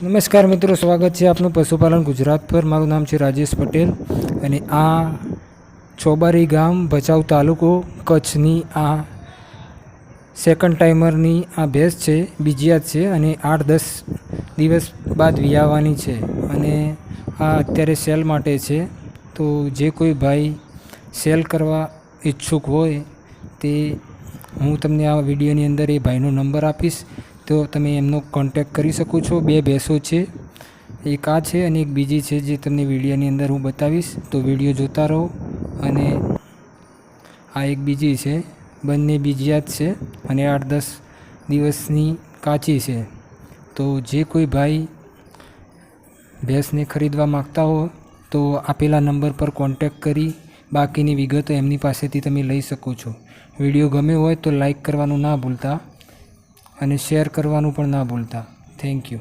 નમસ્કાર મિત્રો, સ્વાગત છે આપનું પશુપાલન ગુજરાત પર. મારું નામ છે રાજેશ પટેલ અને આ ચોબારી ગામ ભચાઉ તાલુકો કચ્છની આ સેકન્ડ ટાઈમરની આ ભેંસ છે, બીજીયાત છે અને આઠ દસ દિવસ બાદ વિયાવાની છે અને આ અત્યારે સેલ માટે છે. તો જે કોઈ ભાઈ સેલ કરવા ઈચ્છુક હોય તે હું તમને આ વિડીયોની અંદર એ ભાઈનો નંબર આપીશ. તો તમે એમનો કોન્ટેક્ટ કરી શકો છો. બે ભેંસો છે, એક આ છે અને એક બીજી છે જે તમને વિડીયોની અંદર હું બતાવીશ. તો વીડિયો જોતા રહો અને આ એક બીજી છે. બંને બીજીયાત છે અને આઠ દસ દિવસની કાચી છે. તો જે કોઈ ભાઈ ભેંસને ખરીદવા માગતા હો, તો આપેલા નંબર પર કોન્ટેક્ટ કરી બાકીની વિગતો એમની પાસેથી તમે લઈ શકો છો. વીડિયો ગમે હોય તો લાઈક કરવાનું ના ભૂલતા. અને શેર કરવાનું પણ ના ભૂલતા. Thank you